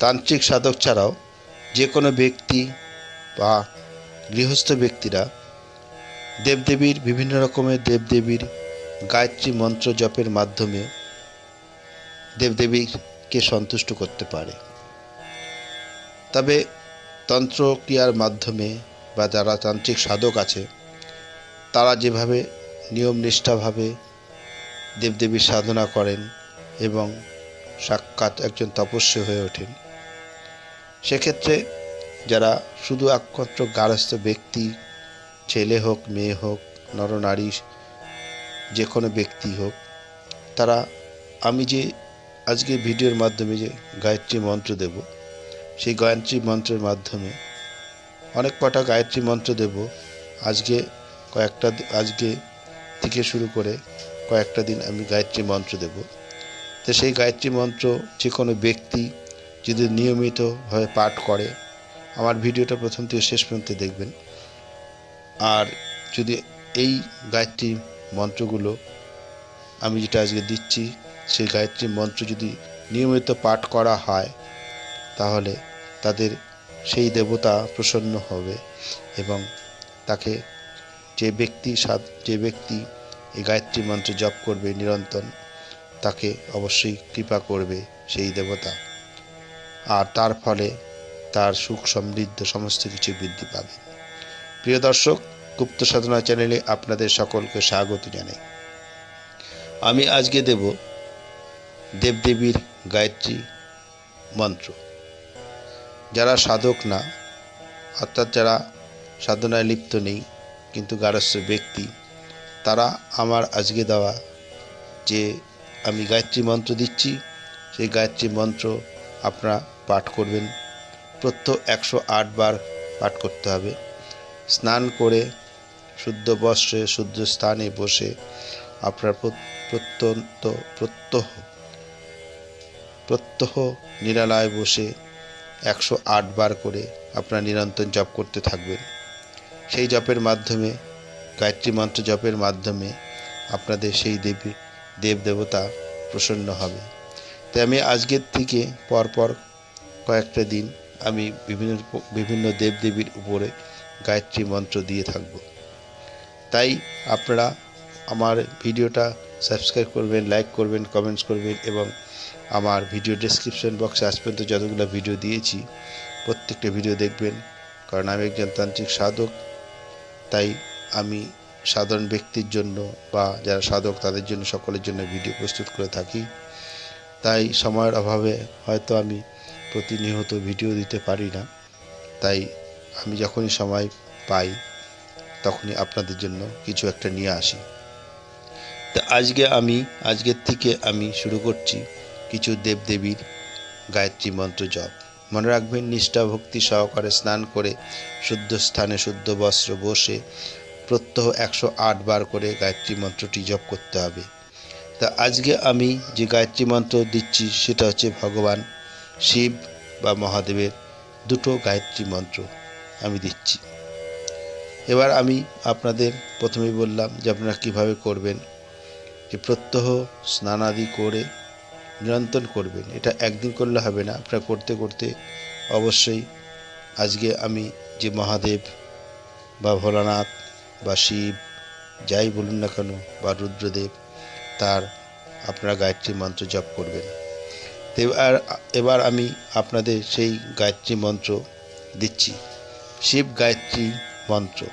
তান্ত্রিক সাধক ছাড়াও যে কোনো ব্যক্তি বা গৃহস্থ ব্যক্তিরা দেবদেবীর বিভিন্ন রকমের দেবদেবীর গায়ত্রী মন্ত্র জপের মাধ্যমে দেবদেবীকে সন্তুষ্ট করতে পারে। তবে তন্ত্রক্রিয়ার মাধ্যমে বা যারা তান্ত্রিক সাধক আছে, তারা যেভাবে নিয়ম নিষ্ঠাভাবে দেবদেবীর সাধনা করেন এবং সাক্ষাৎ একজন তপস্বী হয়ে ওঠেন সেক্ষেত্রে যারা শুধু একমাত্র গারস্থ ব্যক্তি, ছেলে হোক, মেয়ে হোক, নরনারী যে কোনো ব্যক্তি হোক, তারা আমি যে আজকে ভিডিওর মাধ্যমে যে গায়ত্রী মন্ত্র দেব, সেই গায়ত্রী মন্ত্রের মাধ্যমে অনেক কটা গায়ত্রী মন্ত্র দেব। আজকে কয়েকটা আজকে থেকে শুরু করে কয়েকটা দিন আমি গায়ত্রী মন্ত্র দেব। তো সেই গায়ত্রী মন্ত্র যে কোনো ব্যক্তি যদি নিয়মিতভাবে পাঠ করে, আমার ভিডিওটা প্রথম থেকে শেষ পর্যন্ত দেখবেন। আর যদি এই গায়ত্রী মন্ত্রগুলো আমি যেটা আজকে দিচ্ছি, সেই গায়ত্রী মন্ত্র যদি নিয়মিত পাঠ করা হয়, তাহলে তাদের সেই দেবতা প্রসন্ন হবে এবং তাকে যে ব্যক্তি যে ব্যক্তি এই গায়ত্রী মন্ত্র জপ করবে নিরন্তর, তাকে অবশ্যই কৃপা করবে সেই দেবতা। আর তার ফলে তার সুখ সমৃদ্ধ সমস্ত কিছু বৃদ্ধি পাবে। প্রিয় দর্শক, গুপ্ত সাধনা চ্যানেলে আপনাদের সকলকে স্বাগত জানাই। আমি আজকে দেব দেবদেবীর গায়ত্রী মন্ত্র। যারা সাধক না, অর্থাৎ যারা সাধনায় লিপ্ত নেই, কিন্তু গারস্থ ব্যক্তি, তারা আমার আজকে দেওয়া যে আমি গায়ত্রী মন্ত্র দিচ্ছি, সেই গায়ত্রী মন্ত্র আপনারা পাঠ করবেন। প্রত্যহ একশো বার পাঠ করতে হবে। স্নান করে শুদ্ধ বস্ত্রে, শুদ্ধ স্থানে বসে আপনার প্রত্যন্ত প্রত্যহ প্রত্যহ নিরালয় বসে একশো বার করে আপনার নিরন্তর জপ করতে থাকবেন। সেই জপের মাধ্যমে, গায়ত্রী মন্ত্র জপের মাধ্যমে আপনাদের সেই দেবী দেব দেবতা প্রসন্ন হবে। তাই আমি আজকের থেকে পরপর কয়েকটা দিন আমি বিভিন্ন বিভিন্ন দেবদেবীর উপরে গায়ত্রী মন্ত্র দিয়ে থাকব। তাই আপনারা আমার ভিডিওটা সাবস্ক্রাইব করবেন, লাইক করবেন, কমেন্টস করবেন এবং আমার ভিডিও ডেসক্রিপশন বক্সে আজ পর্যন্ত যতগুলো ভিডিও দিয়েছি, প্রত্যেকটা ভিডিও দেখবেন। কারণ আমি একজন তান্ত্রিক সাধক, তাই আমি সাধারণ ব্যক্তির জন্য বা যারা সাধক তাদের জন্য সকলের জন্য ভিডিও প্রস্তুত করে থাকি। তাই সময়ের অভাবে হয়তো আমি প্রতিনিয়ত ভিডিও দিতে পারি না। তাই আমি যখনই সময় পাই, তখনই আপনাদের জন্য কিছু একটা নিয়ে আসি। তা আজকে আমি, আজকের থেকে আমি শুরু করছি কিছু দেবদেবীর গায়ত্রী মন্ত্র জপ। মনে রাখবেন, নিষ্ঠা ভক্তি সহকারে স্নান করে শুদ্ধ স্থানে শুদ্ধ বস্ত্র বসে প্রত্যহ একশো আট বার করে গায়ত্রী মন্ত্রটি জপ করতে হবে। তা আজকে আমি যে গায়ত্রী মন্ত্র দিচ্ছি, সেটা হচ্ছে ভগবান শিব বা মহাদেবের দুটো গায়ত্রী মন্ত্র আমি দিচ্ছি। এবার আমি আপনাদের প্রথমেই বললাম যে আপনারা কীভাবে করবেন, যে প্রত্যহ স্নানাদি করে নিরন্তর করবেন। এটা একদিন করলে হবে না, আপনারা করতে করতে অবশ্যই আজকে আমি যে মহাদেব বা ভোলানাথ বা শিব যাই বলুন না কেন বা রুদ্রদেব, তার আপনারা গায়ত্রী মন্ত্র জপ করবেন। এবার এবার আমি আপনাদের সেই গায়ত্রী মন্ত্র দিচ্ছি। শিব গায়ত্রী মন্ত্র।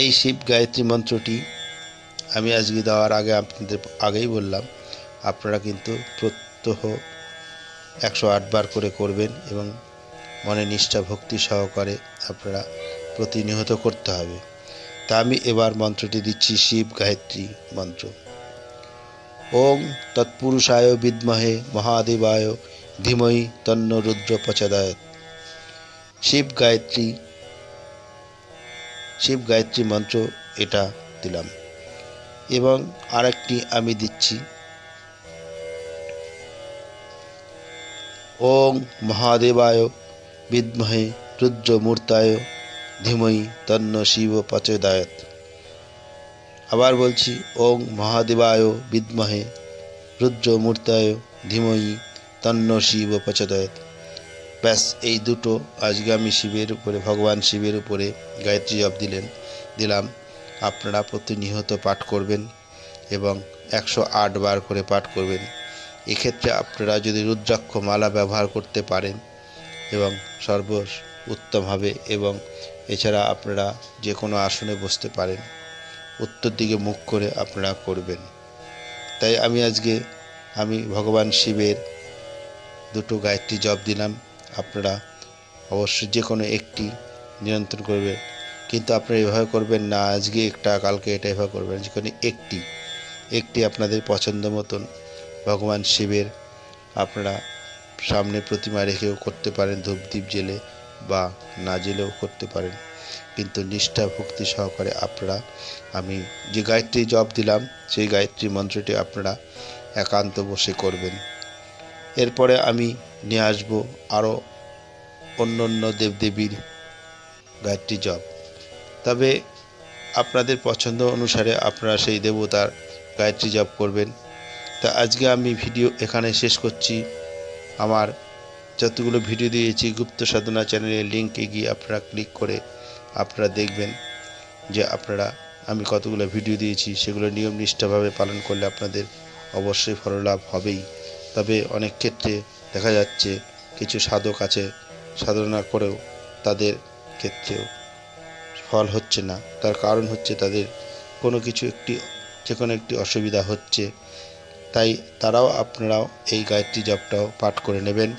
এই শিব গায়ত্রী মন্ত্রটি আমি আজকে দেওয়ার আগে আপনাদের আগেই বললাম, আপনারা কিন্তু প্রত্যহ একশো আটবার করে করবেন এবং মনে নিষ্ঠা ভক্তি সহকারে আপনারা প্রতিনিয়ত করতে হবে। তা আমি এবার মন্ত্রটি দিচ্ছি, শিব গায়ত্রী মন্ত্র। ওং তৎপুরুষায় বিদ্মহে মহাদেবায় ধীমহি তন্ন রুদ্র প্রচোদয়াৎ শিব গায়ত্রী শিব গায়ত্রী মন্ত্র এটা দিলাম। এবং আরেকটি আমি দিচ্ছি। ওং মহাদেবায় বিদ্মহে রুদ্রমূর্তায় ধীমহি তন্ন শিব প্রচোদয়াৎ আবার বলছি, ওং মহাদেবায় বিদ্মহে রুদ্রমূর্তায় ধীমহি, তন্ন শিব প্রচোদয়ত ব্যাস, এই দুটো আজকে আমি শিবের উপরে, ভগবান শিবের উপরে গায়ত্রী জপ দিলেন। দিলাম, আপনারা প্রতিনিয়ত পাঠ করবেন এবং একশো আট বার করে পাঠ করবেন। এক্ষেত্রে আপনারা যদি রুদ্রাক্ষ মালা ব্যবহার করতে পারেন এবং সর্ব উত্তম হবে এবং এছাড়া আপনারা যে কোনো আসনে বসতে পারেন। উত্তর দিকে মুখ করে আপনারা করবেন। তাই আমি আজকে আমি ভগবান শিবের দুটো গায়ত্রী জপ দিলাম। আপনারা অবশ্যই যে কোনো একটি নিয়ন্ত্রণ করবে কিন্তু আপনারা এভাবে করবেন না, আজকে একটা, কালকে এটা এভাবে করবেন। যে কোনো একটি একটি আপনাদের পছন্দ মতন ভগবান শিবের আপনারা সামনে প্রতিমা রেখেও করতে পারেন ধূপদীপ জেলে বা না জেলেও করতে পারেন। কিন্তু নিষ্ঠা, ভক্তি সহকারে আপনারা, আমি যে গায়ত্রী জপ দিলাম, সেই গায়ত্রী মন্ত্রটি আপনারা একান্ত বসে করবেন। এরপরে আমি নিয়ে আসব আরও অন্য অন্য দেবদেবীর গায়ত্রী জপ। তবে আপনাদের পছন্দ অনুসারে আপনারা সেই দেবতার গায়ত্রী জপ করবেন। তা আজকে আমি ভিডিও এখানে শেষ করছি। আমার যতগুলো ভিডিও দিয়েছি, গুপ্ত সাধনা চ্যানেলের লিঙ্কে গিয়ে আপনারা ক্লিক করে আপনারা দেখবেন যে আপনারা, আমি কতগুলো ভিডিও দিয়েছি, সেগুলো নিয়ম নিষ্ঠাভাবে পালন করলে আপনাদের অবশ্যই ফললাভ হবেই। তবে অনেক ক্ষেত্রে দেখা যাচ্ছে কিছু সাধক আছে, সাধনা করেও তাদের ক্ষেত্রেও ফল হচ্ছে না। তার কারণ হচ্ছে তাদের কোনো কিছু একটি যে কোনো একটি অসুবিধা হচ্ছে। তাই তারাও আপনারাও এই গায়ত্রী জপটাও পাঠ করে নেবেন।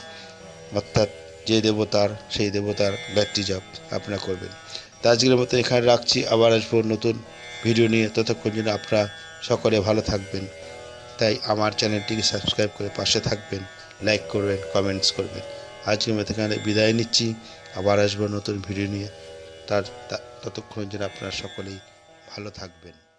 অর্থাৎ যে দেবতার, সেই দেবতার গায়ত্রী জপ আপনারা করবেন। তা আজকের মতো এখানে রাখছি। আবার আসব নতুন ভিডিও নিয়ে। ততক্ষণ যেন আপনারা সকলে ভালো থাকবেন। তাই আমার চ্যানেলটিকে সাবস্ক্রাইব করে পাশে থাকবেন। লাইক করবেন, কমেন্টস করবেন। আজকের মতো এখানে বিদায় নিচ্ছি। আবার আসব নতুন ভিডিও নিয়ে। তার ততক্ষণ যেন আপনারা সকলেই ভালো থাকবেন।